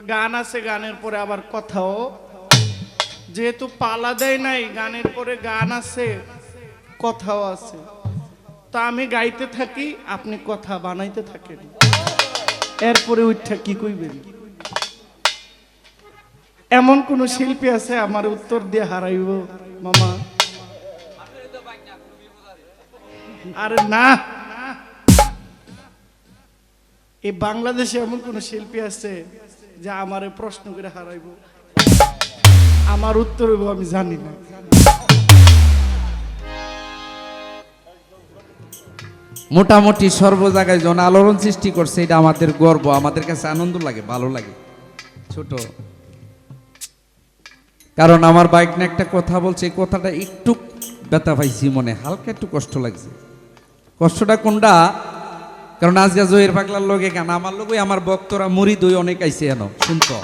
গান আছে, গানের পরে আবার কথাও। যেহেতু পালা দেয় নাই, গানের পরে গান আছে, কথাও আছে। তা আমি গাইতে থাকি, আপনি কথা বানাইতে থাকেন। এরপরে উঠা কি কইবেন? এমন কোন শিল্পী আছে, আমার উত্তর দিয়ে হারাইব, মামা। আরে না! এই বাংলাদেশে এমন কোন শিল্পী আছে যা আমারে প্রশ্ন করে হারাইব। আমার উত্তর হইব, আমি জানি না। মোটামুটি সর্ব জায়গায় জন আলোড়ন সৃষ্টি করছে, এটা আমাদের গর্ব। আমাদের কাছে আনন্দ লাগে, ভালো লাগে। ছোট। কারণ আমার বাইক না একটা কথা বলছে, এই কথাটা একটু ব্যথা পাইছি মনে, হালকা একটু কষ্ট লাগছে। কষ্টটা কোনটা? কারণ আজকে জয়ের পাগলার লগে কেন আমার লগে, আমার বক্তরা মুড়ি দই অনেক আইসে এন শুনতো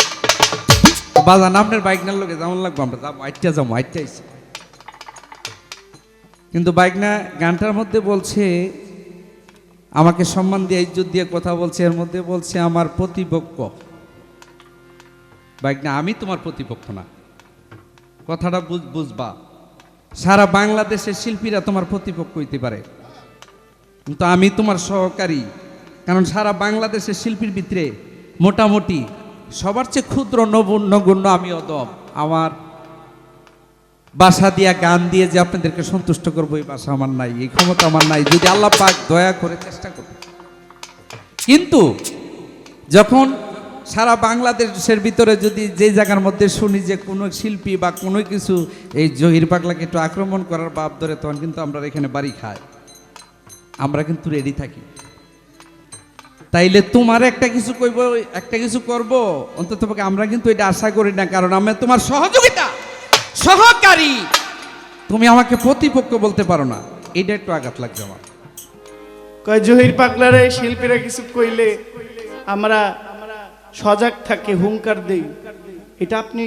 বাজান আপনার বাইক নার লগে যেমন লাগবো, আমরা যাব আইটা যাব আইটা আইসি কিন্তু বাইক না গানটার মধ্যে বলছে, আমাকে সম্মান দিয়ে, ইজ্জত দিয়ে কথা বলছে, এর মধ্যে বলছে, আমার প্রতিপক্ষ। বাইক না আমি তোমার প্রতিপক্ষ না। কথাটা বুঝ, বুঝবা। সারা বাংলাদেশের শিল্পীরা তোমার প্রতিপক্ষ হইতে পারে। কিন্তু আমি তোমার সহকারী। কারণ সারা বাংলাদেশের শিল্পীর ভিতরে মোটামুটি সবার চেয়ে ক্ষুদ্র নগণ্য আমি অদম আমার বাসা দিয়া গান দিয়ে যে আপনাদেরকে সন্তুষ্ট করব, এই বাসা আমার নাই, এই ক্ষমতা আমার নাই। যদি আল্লাহ পাক দয়া করে চেষ্টা করবে কিন্তু যখন সারা বাংলাদেশের ভিতরে যদি যে জায়গার মধ্যে শুনি যে কোনো শিল্পী বা কোনো কিছু এই জহির পাগলাকে একটু আক্রমণ করার বাপ ধরে, তখন কিন্তু আমরা এখানে বাড়ি খাই। আমরা কিন্তু রেডি থাকি। তাইলে তোমার একটা কিছু কইব, একটা কিছু করব? অন্তত আমরা কিন্তু এটা আশা করি না, কারণ আমরা তোমার সহযোগিতা, সহকারী। তুমি আমাকে প্রতিপক্ষ বলতে পারো না, এটা একটু আঘাত লাগছে আমার। কয়, জহির পাগলারে, শিল্পীরা কিছু কইলে আমরা সজাগ থাকি, হুঙ্কার দেই। এটা আপনি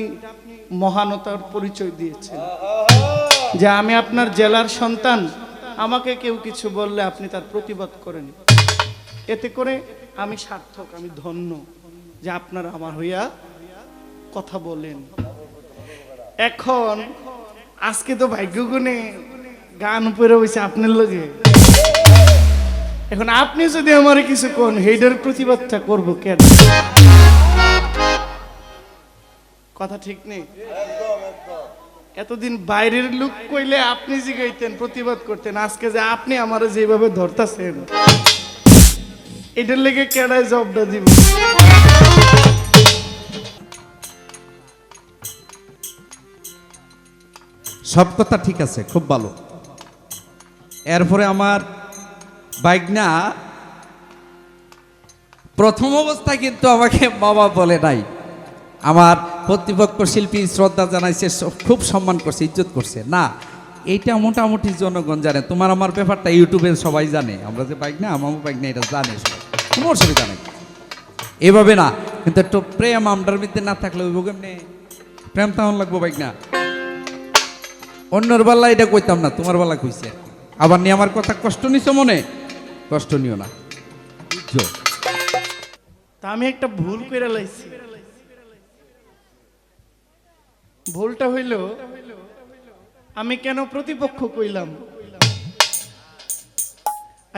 মহানতার পরিচয় দিয়েছেন। যে আমি আপনার জেলার সন্তান আমাকে কেউ কিছু বললে আপনি তার প্রতিবাদ করেন। এতে করে আমি সার্থক, আমি ধন্য যে আপনারা আমার হইয়া কথা বলেন। এখন আজকে তো ভাগ্যগুণে গান উপরে হয়েছে আপনার লগে। এখন আপনি যদি আমার কিছু কোন, হেডের প্রতিবাদটা করব কেন? কথা ঠিক নেই? এতদিন বাইরের লোক কইলে আপনি জিগাইতেন, প্রতিবাদ করতেন। আজকে যে আপনি আমার যেভাবে ধরতাছেন, এটার লেগে কেডায় জবটা দিব? সব কথা ঠিক আছে, খুব ভালো। এরপরে আমার বাইক না প্রথম অবস্থায় কিন্তু আমাকে বাবা বলে নাই। আমার প্রতিপক্ষ শিল্পী শ্রদ্ধা জানাইছে খুব সম্মান করছে, ইজ্জত করছে। না, এইটা মোটামুটি জনগণ জানে। তোমার আমার ব্যাপারটা ইউটিউবে সবাই জানে। আমরা যে বাইক না আমার বাইক না, এটা জানে সবাই। কোনো অসুবিধা নেই। এভাবে না, কিন্তু একটু প্রেম আমরার মধ্যে না থাকলে ওই কেমনে? প্রেম তেমন লাগবো বাইক না। অন্যর বেলা এটা কইতাম না, তোমার বেলা কইছে আবার নিয়ে আমার কথা কষ্ট নিছো মনে? কষ্ট নিও না। তা আমি একটা ভুল করে লাইছি। ভুলটা হইল, আমি কেন প্রতিপক্ষ কইলাম?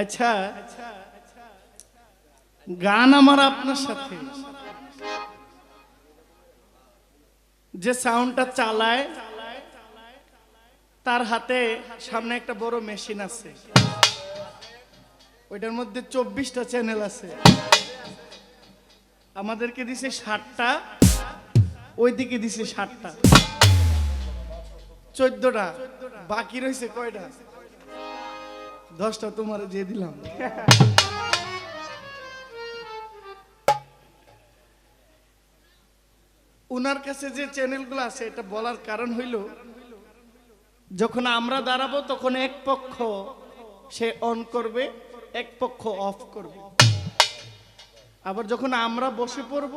আচ্ছা গান আমার আপনার সাথে। যে সাউন্ডটা চালায়, তার হাতে সামনে একটা বড় মেশিন আছে। ওইটার মধ্যে চব্বিশটা চ্যানেল আছে। আমাদেরকে দিছে ষাটটা, ওইদিকে দিছে ষাটটা। চোদ্দটা, বাকি রয়েছে কয়টা? দশটা তোমার যে দিলাম। উনার কাছে যে চ্যানেলগুলো আছে, এটা বলার কারণ হইল, যখন আমরা দাঁড়াবো তখন এক পক্ষ সে অন করবে, এক পক্ষ অফ করবে। আবার যখন আমরা বসে পড়ব,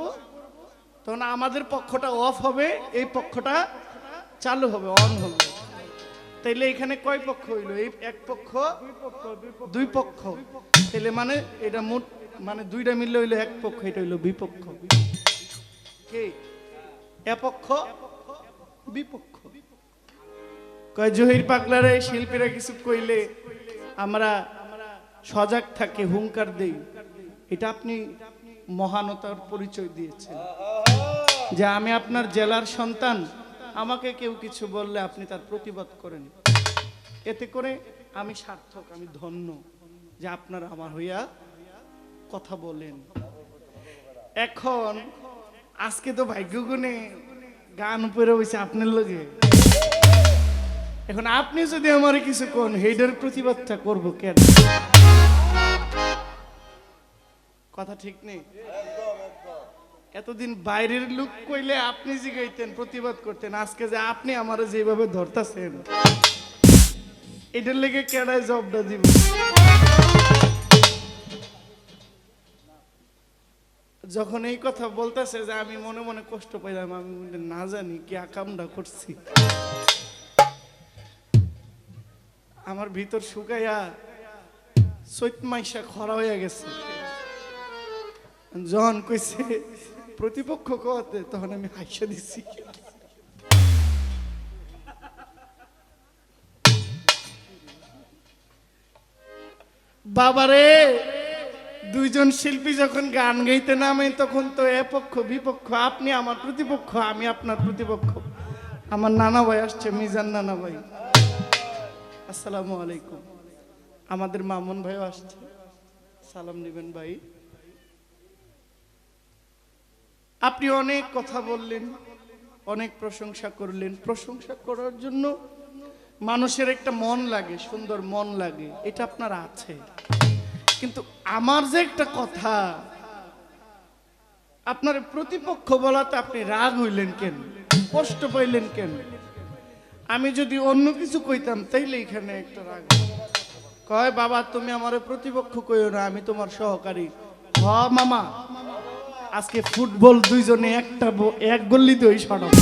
তখন আমাদের পক্ষটা অফ হবে, এই পক্ষটা চালু হবে, অন হবে। তাইলে এখানে কয় পক্ষ হইল? এই এক পক্ষ, দুই পক্ষ। তাইলে মানে এটা মোট মানে দুইটা মিললে হইল এক পক্ষ, এটা হইল বিপক্ষ। কে? এপক্ষ বিপক্ষ। কয়, জহির পাগলারে শিল্পীরা কিছু কইলে আমরা সজাগ থাকে, হুঙ্কার দেই। এটা আপনি মহানতার পরিচয় দিয়েছেন। যে আমি আপনার জেলার সন্তান আমাকে কেউ কিছু বললে আপনি তার প্রতিবাদ করেন। এতে করে আমি সার্থক, আমি ধন্য যে আপনারা আমার হইয়া কথা বলেন। এখন আজকে তো ভাগ্যগুণে গান উপরে হয়েছে আপনার লগে। এখন আপনি যদি আমার কিছু কোন হেডের প্রতিবাদটা করব কেন? কথা ঠিক নেই? এতদিন বাইরের লোক কইলে আপনি জিগাইতেন প্রতিবাদ করতেন, আজকে যে আপনি আমার যেভাবে ধরতাছেন, এটার লেগে কেডায় জবটা দিব? যখন এই কথা বলতেছে যে আমি মনে মনে কষ্ট পাইলাম, আমি না জানি, কি আকামটা করছি? আমার ভিতর শুকাইয়া চৈত মাইশা খরা হয়ে গেছে। যখন কইছে প্রতিপক্ষ কতে তখন আমি হাসা দিছি। বাবারে, দুইজন শিল্পী যখন গান গাইতে নামে, তখন তো এ পক্ষ বিপক্ষ আপনি আমার প্রতিপক্ষ, আমি আপনার প্রতিপক্ষ। আমার নানা ভাই আসছে, মিজান নানা ভাই আসসালামু আলাইকুম। আমাদের মামুন ভাইও আসছে। সালাম নেবেন ভাই। আপনি অনেক কথা বললেন, অনেক প্রশংসা করলেন। প্রশংসা করার জন্য মানুষের একটা মন লাগে, সুন্দর মন লাগে, এটা আপনার আছে। কিন্তু আমার যে একটা কথা, আপনার প্রতিপক্ষ বলাতে আপনি রাগ হইলেন কেন? কষ্ট পাইলেন কেন? আমি যদি অন্য কিছু কইতাম, তাইলে এখানে একটা রাগ কয়, বাবা, তুমি আমার প্রতিপক্ষ কইও না, আমি তোমার সহকারী। হ, মামা। আজকে ফুটবল দুইজনে একটা এক গল্লি দই সরাবো।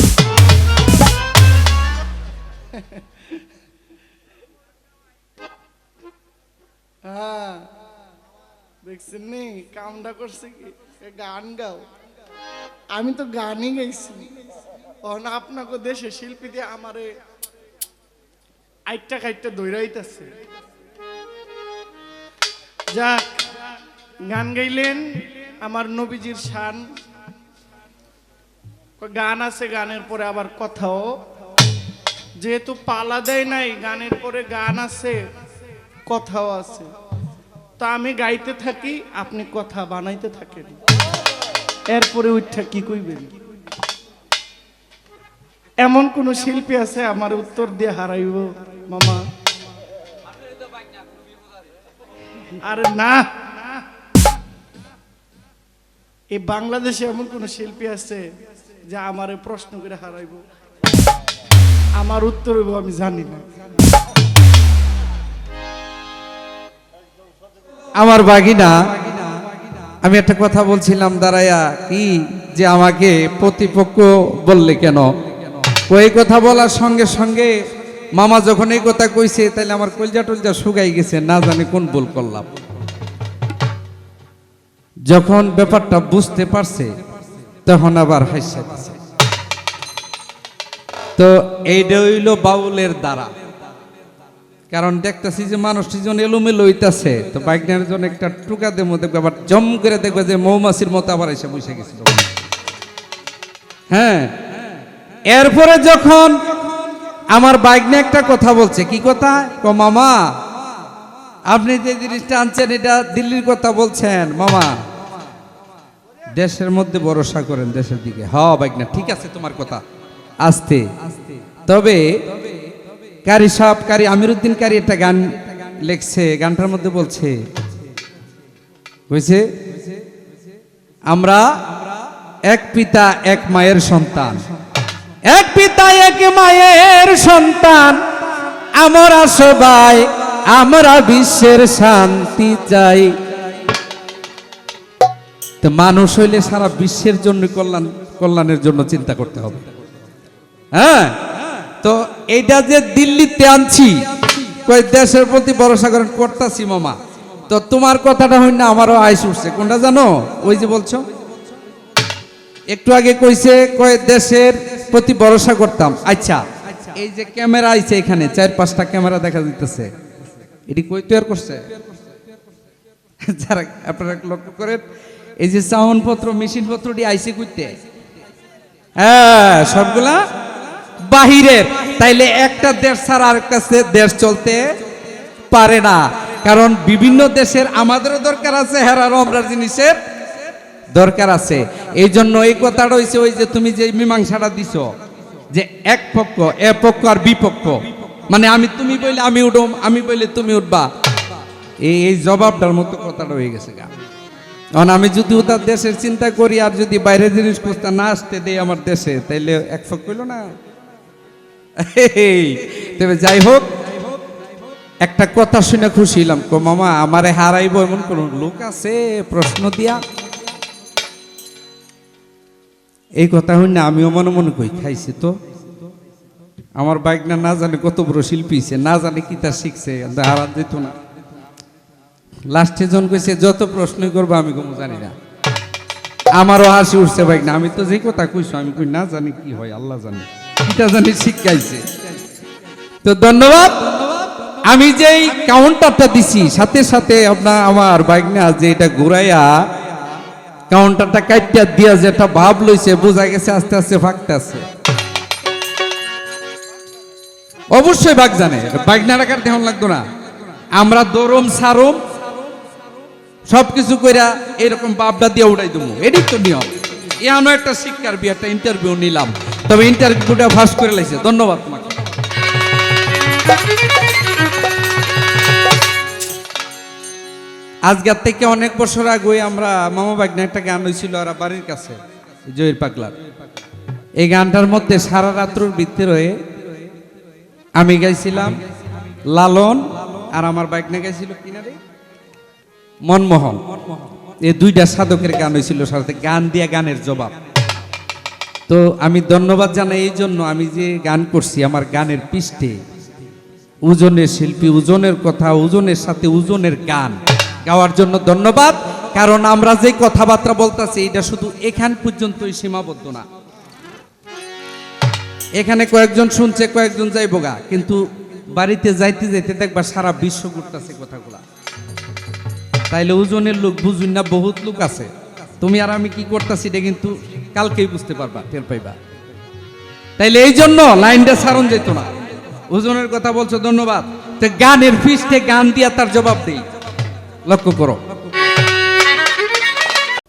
হ্যাঁ। দেখছেন নি? কামটা করছে কি? গান গাও। আমি তো গানই গাইছি। তখন আপনাকে দেশে শিল্পী দিয়ে আমারে আইটটা কাইটটা দৈরাইতেছে যাক, গান গাইলেন। আমার নবীজির শান। গান আছে, গানের পরে আবার কথাও। যেহেতু পালা দেয় নাই, গানের পরে গান আছে, কথাও আছে। তো আমি গাইতে থাকি, আপনি কথা বানাইতে থাকেন। এরপরে উঠা কি কইবেন? এমন কোন শিল্পী আছে, আমার উত্তর দিয়ে হারাইব, মামা। আরে না এই বাংলাদেশে এমন কোন শিল্পী আছে যা আমারে প্রশ্ন করে হারাইব? আমার উত্তর হইব, আমি জানি না। আমার বাগিনা, আমি একটা কথা বলছিলাম দাঁড়াইয়া কি যে আমাকে প্রতিপক্ষ বললে কেন? ওই কথা বলার সঙ্গে সঙ্গে মামা যখন এই কথা কইছে তাহলে আমার কলজা টলজা শুকাই গেছে, না জানি কোন ভুল করলাম। যখন ব্যাপারটা বুঝতে পারছে, তখন আবার হাসছে। তো এইটা হইল বাউলের দ্বারা। কারণ দেখতেছি যে মানুষটি যখন এলোমেলো হইতাছে, তো বাইকনের জন্য একটা টুকা দেবো দেখবে, আবার জম করে দেখবে যে মৌমাছির মতো আবার এসে বসে গেছিল হ্যাঁ এরপরে যখন আমার বাইক নিয়ে একটা কথা বলছে, কি কথা? ক মামা আপনি যে জিনিসটা আনছেন, এটা দিল্লির কথা বলছেন, মামা। দেশের মধ্যে ভরসা করেন দেশের দিকে। হ না, ঠিক আছে তোমার কথা। আস্তে। তবে কারি সাহেব, কারি আমিরুদ্দিন কারি একটা গান লেখছে, গানটার মধ্যে বলছে, বুঝছে? আমরা এক পিতা, এক মায়ের সন্তান। এক পিতা, এক মায়ের সন্তান। আমরা সবাই আমরা বিশ্বের শান্তি চাই। তো মানুষ হইলে সারা বিশ্বের জন্য কল্যাণ, কল্যাণের জন্য চিন্তা করতে হবে। হ্যাঁ? তো এইটা যে দিল্লিতে আনছি দেশের প্রতি ভরসা করেন করতাছি মামা। তো তোমার কথাটা হই না আমারও আইস উঠছে। কোনটা জানো? ওই যে বলছো? একটু আগে কইছে, কয় দেশের প্রতি ভরসা করতাম। আচ্ছা এই যে ক্যামেরা আইছে এখানে, চার পাঁচটা ক্যামেরা দেখা যাইতেছে। এটি কই তৈরি করছে? যারা আপনারা লক্ষ্য করেন, এই যে সাউন্ড পত্র মেশিন পত্রটি আইসে করতে হ্যাঁ সবগুলা বাহিরের। তাইলে একটা দেশ ছাড়া আরেকটা দেশ চলতে পারে না। কারণ বিভিন্ন দেশের আমাদেরও দরকার আছে হেরারও আমরা জিনিসের দরকার আছে। এই জন্য এই কথাটা হয়েছে ওই যে তুমি যে মীমাংসাটা দিছ, যে এক পক্ষ, এ পক্ষ আর বিপক্ষ মানে আমি তুমি বইলে আমি উঠম, আমি বইলে তুমি উঠবা। এই এই জবাবটার মতো কথাটা হয়ে গেছে গা। কারণ আমি যদি ওটার দেশের চিন্তা করি আর যদি বাইরের জিনিস খুঁজতে না আসতে দেই আমার দেশে, তাইলে এক ফক কইল না? তবে যাই হোক, একটা কথা শুনে খুশি হলাম কো মামা, আমারে হারাইব এমন কোন লোক আছে? প্রশ্ন দিয়া। এই কথা হইনা আমিও মনে মনে কই, খাইছি তো। আমার বাইক না না জানে কত বড় শিল্পী হইছে, না জানে কি তা শিখছে হারান যেত না। লাস্টে জন কইছে যত প্রশ্ন করব আমি কোনো জানি না। আমারও হাসি উঠছে বাইক না আমি তো যে কথা কইছো আমি কই না জানি কি হয় আল্লাহ জানে। কিটা জানি শিখাইছে। তো ধন্যবাদ। আমি যেই কাউন্টারটা দিছি সাথে সাথে আপনার আমার বাইক না যে এটা ঘুরাইয়া কাউন্টারটা কাইটা দিয়া যেটা ভাব লইছে বোঝা গেছে আস্তে আস্তে ফাঁকতে আছে। অবশ্যই বাঘ জানে। বাঘ না রাখার দেহন লাগতো না। আমরা দরম, সারম, সবকিছু কইরা এরকম বাপটা দিয়ে উড়াই দেবো এটাই তো নিয়ম। এমন একটা শিক্ষার বি একটা ইন্টারভিউ নিলাম। তবে ইন্টারভিউটা ফাঁস করে লাইছে। ধন্যবাদ তোমাকে। আজকের থেকে অনেক বছর আগে আমরা মামা বাগনা একটা গান হয়েছিল ওরা বাড়ির কাছে জয়ের পাগলার। এই গানটার মধ্যে সারা রাত্রর ভিত্তি রয়ে আমি গাইছিলাম লালন আর আমার বাইক না গাইছিল কিনারে? মনমোহন। এই দুইটা সাধকের গান হয়েছিল সাথে গান দিয়া গানের জবাব। তো আমি ধন্যবাদ জানাই এই জন্য আমি যে গান করছি আমার গানের পৃষ্ঠে ওজনের শিল্পী ওজনের কথা ওজনের সাথে ওজনের গান গাওয়ার জন্য ধন্যবাদ। কারণ আমরা যে কথাবার্তা বলতেছি এটা শুধু এখান পর্যন্তই সীমাবদ্ধ না। এখানে কয়েকজন শুনছে, কয়েকজন যাইব গা। কিন্তু বাড়িতে যাইতে যাইতে দেখবা সারা বিশ্ব ঘুরতেছে কথাগুলা। তাইলে ওজনের লোক বুঝুন না, বহুত লোক আছে। তুমি আর আমি কি করতেছি এটা কিন্তু কালকেই বুঝতে পারবা, টের পাইবা। তাইলে এই জন্য লাইনটা সারণ যেত না। ওজনের কথা বলছো, ধন্যবাদ। তো গানের ফিস্টে গান দিয়া তার জবাব দেই। লক্ষ্য করো।